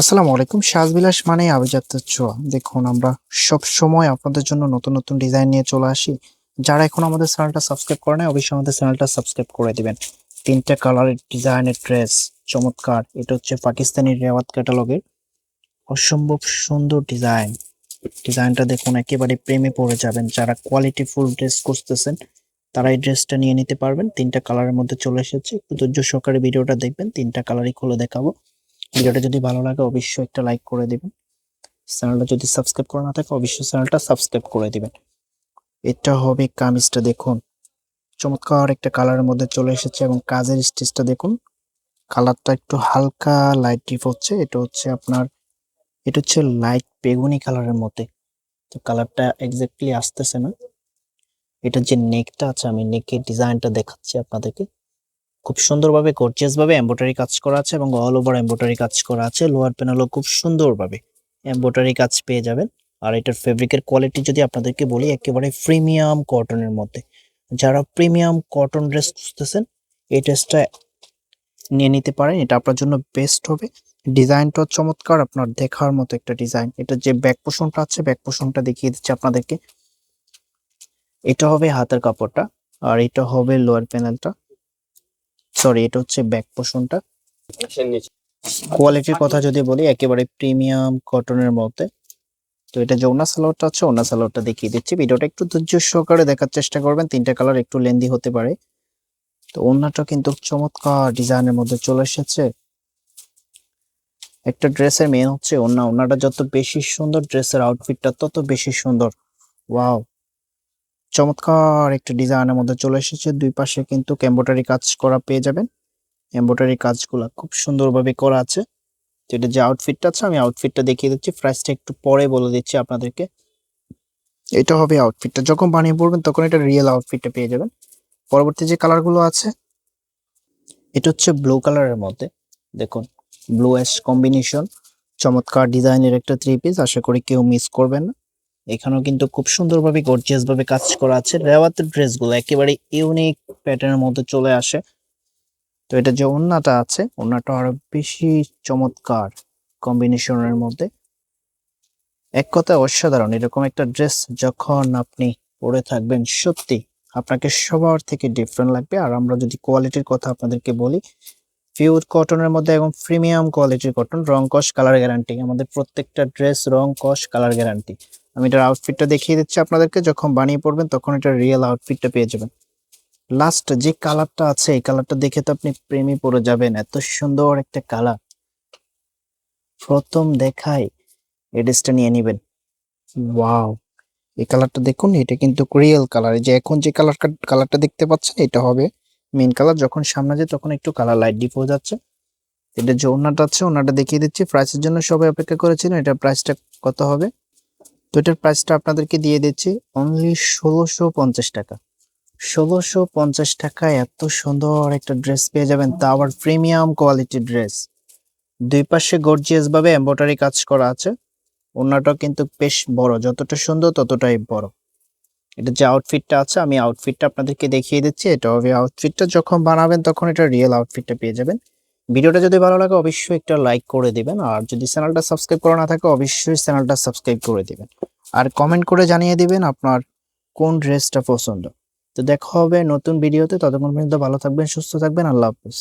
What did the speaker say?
আসসালামু আলাইকুম। সাজবিলাস মানে আভিজাত্য ছোঁয়া। দেখুন, আমরা সব সময় আপনাদের জন্য নতুন নতুন ডিজাইন নিয়ে চলে আসি। যারা এখন আমাদের চ্যানেলটা সাবস্ক্রাইব করে নাই, অবশ্যই আমাদের চ্যানেলটা সাবস্ক্রাইব করে দিবেন। তিনটা কালারের ডিজাইনের ড্রেস, চমৎকার। এটা হচ্ছে পাকিস্তানি রেওয়াত ক্যাটালগের। অসম্ভব সুন্দর ডিজাইন। ডিজাইনটা দেখুন, একেবারে প্রেমে পড়ে যাবেন। যারা কোয়ালিটি ফুল ড্রেস করতেছেন তারা এই ড্রেসটা নিয়ে নিতে পারবেন। তিনটা কালারের মধ্যে চলে এসেছে। একটু ধৈর্য সহকারে ভিডিওটা দেখবেন। তিনটা কালারই খুলে দেখাবো। ভিডিওটা যদি ভালো লাগে, অবশ্যই একটা লাইক করে দিবেন। চ্যানেলটা যদি সাবস্ক্রাইব করা না থাকে, অবশ্যই চ্যানেলটা সাবস্ক্রাইব করে দিবেন। এটা হবে কামিজটা দেখুন। চমৎকার একটা কালারের মধ্যে চলে এসেছে এবং কাজের স্টিচটা দেখুন। কালারটা একটু হালকা লাইট ডিপ হচ্ছে। এটা হচ্ছে আপনার, এটা হচ্ছে লাইট বেগুনি কালারের মধ্যে। তো কালারটা এক্স্যাক্টলি আসতেছে না। এটা যে নেকটা আছে, আমি নেকের ডিজাইনটা দেখাচ্ছি আপনাদেরকে। খুব সুন্দরভাবে ভাবে এমব্রয়ডারি কাজ করা আছে এবং অল ওভার এমব্রয়ডারি কাজ করা আছে। লোয়ার প্যানেলও খুব সুন্দরভাবে এমব্রয়ডারি কাজ পেয়ে যাবেন। আর এটার ফেব্রিকের কোয়ালিটি যদি আপনাদেরকে বলি, একেবারে প্রিমিয়াম কটনের মধ্যে। যারা প্রিমিয়াম কটন ড্রেস খুঁজতেছেন, এই ড্রেসটা নিয়ে নিতে পারেন। এটা আপনার জন্য বেস্ট হবে। ডিজাইনটা চমৎকার, আপনার দেখার মতো একটা ডিজাইন। এটা যে ব্যাক পোষণটা আছে ব্যাক পোষণটা দেখিয়ে দিচ্ছি আপনাদেরকে। এটা হবে হাতের কাপড়টা, আর এটা হবে লোয়ার প্যানেলটা সরি এটা হচ্ছে ব্যাক পোষণটা কোয়ালিটির কথা যদি বলি একেবারে প্রিমিয়াম কটনের মধ্যে। তো এটা যে ওনা সালোয়ারটা আছে ওনা সালোয়ারটা দেখিয়ে দিচ্ছি। ভিডিওটা একটু ধৈর্য সহকারে দেখার চেষ্টা করবেন। তিনটা কালার একটু লেন্দি হতে পারে। তো ওনাটা কিন্তু চমৎকার ডিজাইনের মধ্যে চলে এসেছে। একটা ড্রেসের মেন হচ্ছে ওনা। ওনাটা যত বেশি সুন্দর ড্রেসের আউটফিটটা তত বেশি সুন্দর। ওয়াও চমৎকার একটা ডিজাইনের মধ্যে চলে এসেছে। দুই পাশে কিন্তু এমব্রয়ডারি কাজ করা পেয়ে যাবেন। এমব্রয়ডারি কাজগুলো খুব সুন্দরভাবে করা আছে। এটা যে আউটফিটটা আছে, আমি আউটফিটটা দেখিয়ে দিচ্ছি। প্রাইসটা একটু পরে বলে দিচ্ছি আপনাদেরকে। এটা হবে আউটফিটটা যখন বানিয়ে পড়বেন তখন এটা রিয়েল আউটফিটটা পেয়ে যাবেন। পরবর্তী যে কালারগুলো আছে, এটা হচ্ছে ব্লু কালারের মধ্যে। দেখুন ব্লু অ্যাশ কম্বিনেশন চমৎকার ডিজাইনের একটা থ্রি পিস আশা করি কেউ মিস করবেন না। এখানেও কিন্তু খুব সুন্দরভাবে গর্জিয়াস ভাবে কাজ করা আছে। রেওয়াতের ড্রেসগুলো একেবারে ইউনিক প্যাটার্নের মধ্যে চলে আসে। তো এটা যে ওন্নাটা আছে, ওন্নাটা আরও বেশি চমৎকার কম্বিনেশনের মধ্যে। এক কথায় অসাধারণ, এরকম একটা ড্রেস যখন আপনি পরে থাকবেন, সত্যি আপনাকে সবার থেকে ডিফারেন্ট লাগবে। আর আমরা যদি কোয়ালিটির কথা আপনাদেরকে বলি পিওর কটনের মধ্যে এবং প্রিমিয়াম কোয়ালিটির কটন রং কস কালার গ্যারান্টি আমাদের প্রত্যেকটা ড্রেস রং কস কালার গ্যারান্টি আমি এটার আউটফিটটা দেখিয়ে দিচ্ছি আপনাদেরকে। যখন বানিয়ে পড়বেন তখন এটা রিয়েল আউটফিটটা পেয়ে যাবেন। লাস্ট যে কালারটা আছে, এই কালারটা দেখে তো আপনি প্রেমে পড়ে যাবেন। এত সুন্দর একটা কালার প্রথম দেখাই এই ড্রেসটা নিয়ে নেবেন। ওয়াও এই কালারটা দেখুন, এটা কিন্তু রিয়েল কালার যে এখন যে কালার কালারটা দেখতে পাচ্ছেন, এটা হবে মেন কালার যখন সামনে যায়, তখন একটু কালার লাইট ডিপ হয়ে যাচ্ছে এটা যে ওনাটা আছে ওনাটা দেখিয়ে দিচ্ছি। প্রাইসের জন্য সবাই অপেক্ষা করেছিলেন এটার প্রাইসটা কত হবে? তো এটার প্রাইসটা আপনাদেরকে দিয়ে দিচ্ছি অনলি ষোলোশো পঞ্চাশ টাকা। ষোলোশো পঞ্চাশ টাকায় এত সুন্দর একটা ড্রেস পেয়ে যাবেন, তা আবার প্রিমিয়াম কোয়ালিটির ড্রেস দুই পাশে গর্জিয়াস ভাবে এম্ব্রয়ডারি কাজ করা আছে ওনাটা কিন্তু বেশ বড়, যতটা সুন্দর ততটাই বড়। এটা যে আউটফিটটা আছে, আমি আউটফিটটা আপনাদেরকে দেখিয়ে দিচ্ছি, এটা হবে আউটফিটটা যখন বানাবেন তখন এটা রিয়েল আউটফিটটা পেয়ে যাবেন। ভিডিওটা যদি ভালো লাগে, অবশ্যই একটা লাইক করে দিবেন। আর যদি চ্যানেলটা সাবস্ক্রাইব করা না থাকে, অবশ্যই চ্যানেলটা সাবস্ক্রাইব করে দিবেন। আর কমেন্ট করে জানিয়ে দিবেন আপনার কোন ড্রেসটা পছন্দ। তো দেখা হবে নতুন ভিডিওতে ততক্ষণ পর্যন্ত ভালো থাকবেন, সুস্থ থাকবেন। আল্লাহ হাফিজ।